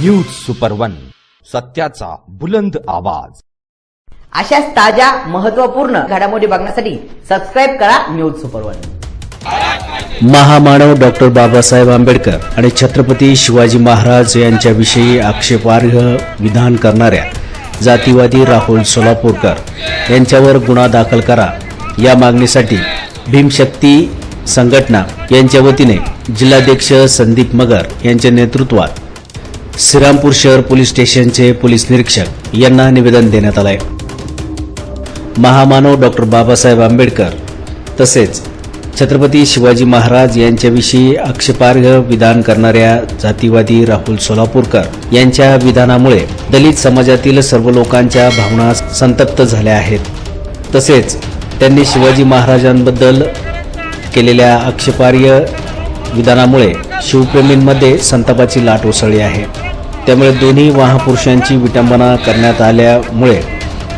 News super one सत्याचा बुलंद आवाज. अशाच ताज्या महत्त्वपूर्ण घडामोडी बघण्यासाठी सबस्क्राईब करा न्यूज सुपर वन महामानव डॉक्टर बाबासाहेब आंबेडकर आणि छत्रपती शिवाजी महाराज यांच्याविषयी आक्षेपार्ह विधान करणाऱ्या जातीवादी राहुल सोलापूरकर यांच्यावर गुन्हा दाखल करा. या मागणीसाठी भीमशक्ती संघटना यांच्या वतीने जिल्हाध्यक्ष संदीप मगर यांच्या नेतृत्वात श्रीरामपूर शहर पोलीस स्टेशनचे पोलीस निरीक्षक यांना निवेदन देण्यात आलंय. महामानव डॉक्टर बाबासाहेब आंबेडकर तसेच छत्रपती शिवाजी महाराज यांच्याविषयी आक्षेपार्ह विधान करणाऱ्या जातीवादी राहुल सोलापूरकर यांच्या विधानामुळे दलित समाजातील सर्व लोकांच्या भावना संतप्त झाल्या आहेत. तसेच त्यांनी शिवाजी महाराजांबद्दल केलेल्या आक्षेपार्ह विधानामुळे शिवप्रेमींमध्ये संतापाची लाट उसळली आहे. त्यामुळे दोन्ही महापुरुषांची विटंबना करण्यात आल्यामुळे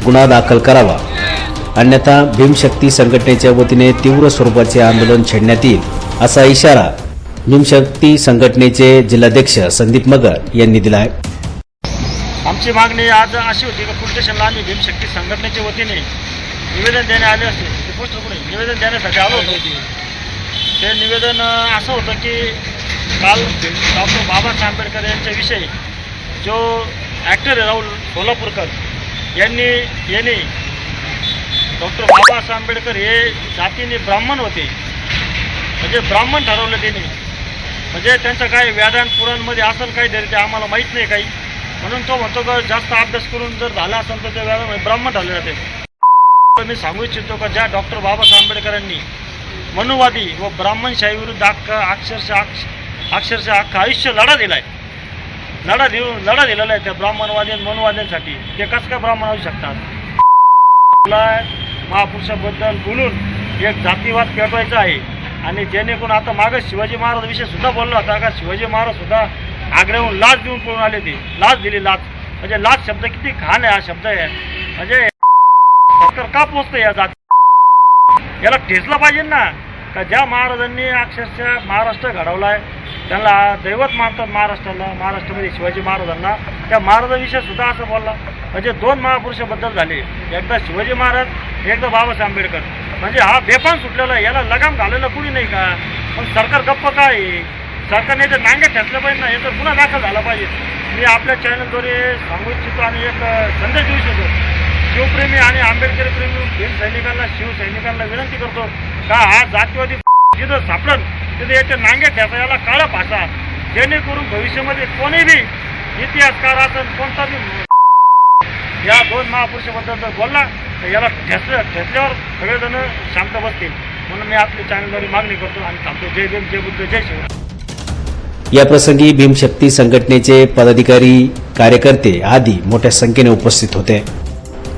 गुन्हा दाखल करावा. अन्यथा भीमशक्ती संघटनेच्या वतीने तीव्र स्वरूपाचे आंदोलन छेडण्यात येईल असा इशारा भीमशक्ती संघटनेचे जिल्हाध्यक्ष संदीप मगर यांनी दिला आहे आमची मागणी आज अशी होती की पोलीस स्टेशनला आम्ही भीमशक्ती संघटनेच्या वतीने निवेदन देण्यात आले असते. निवेदन देण्यासाठी आलो होतो. ते निवेदन असं होतं की काल डॉक्टर बाबासाहेब आंबेडकर यांच्याविषयी जो ॲक्टर आहे राहुल सोलापूरकर यांनी यांनी डॉक्टर बाबासाहेब आंबेडकर हे जातीने ब्राह्मण होते. म्हणजे ब्राह्मण ठरवलं त्यांनी. म्हणजे त्यांचं काय व्याधान पुराणमध्ये असेल काही तरी ते आम्हाला माहीत नाही काही. म्हणून तो म्हणतो का जास्त अभ्यास करून जर झाला असेल तर ते व्याधान ब्राह्मण ठरले जाते. तर मी सांगू इच्छितो का ज्या डॉक्टर बाबासाहेब आंबेडकरांनी मनुवादी व ब्राह्मणशाही विरुद्ध अख्खा अक्षरशः अक्ष अक्षरशः अख्खं आयुष्य लढा दिलाय. लढा देऊन लढा दिलेला आहे त्या ब्राह्मणवादी आणि मनुवाद्यांसाठी. ते कसं काय ब्राह्मण होऊ शकतात? महापुरुषाबद्दल बोलून एक जातीवाद पेटवायचा आहे. आणि जेणेकरून आता मागं शिवाजी महाराज विषय सुद्धा बोलला होता का? शिवाजी महाराज सुद्धा आग्र्याहून लाच देऊन पळून आले ते. लाच दिली लाच. म्हणजे लाच शब्द किती घाण आहे हा शब्द आहे. म्हणजे का पोचतं या जाती याला ठेचला पाहिजे ना. का ज्या महाराजांनी अक्षरशः महाराष्ट्र घडवला आहे त्यांना दैवत मानतात महाराष्ट्राला महाराष्ट्रामध्ये शिवाजी महाराजांना. त्या महाराजाविषयी सुद्धा असं बोलला. म्हणजे दोन महापुरुषाबद्दल झाले. एकदा शिवाजी महाराज एकदा बाबासाहेब आंबेडकर. म्हणजे हा बेफान सुटलेला आहे. याला लगाम घालायला कुणी नाही का? पण सरकार गप्प काय आहे? सरकारने ते नांगे ठेचलं पाहिजे ना. याचा गुन्हा दाखल झाला पाहिजे. मी आपल्या चॅनलद्वारे सांगू इच्छितो आणि एक संदेश देऊ शकतो शिवप्रेमी आणि आंबेडकर प्रेमी भीम सैनिकांना शिवसैनिकांना विनंती करतो का हा जातीवादी जिथं सापडन तिथे याच्या नांगे ठेचा याला काळा भाषा जेणेकरून भविष्यामध्ये कोणी बी इतिहासकार असेल कोणता बी या दोन महापुरुषाबद्दल जर बोलला तर याला ठेचलं ठेचल्यावर सगळेजण शांत बसतील. म्हणून मी आपली चॅनलद्वारे मागणी करतो आणि थांबतो. जय भीम जय बुद्ध जय शिव. या प्रसंगी भीमशक्ती संघटनेचे पदाधिकारी कार्यकर्ते आदी मोठ्या संख्येने उपस्थित होते.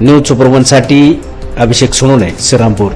न्यूज सुपरवनसाठी अभिषेक सोनोने श्रीरामपूर.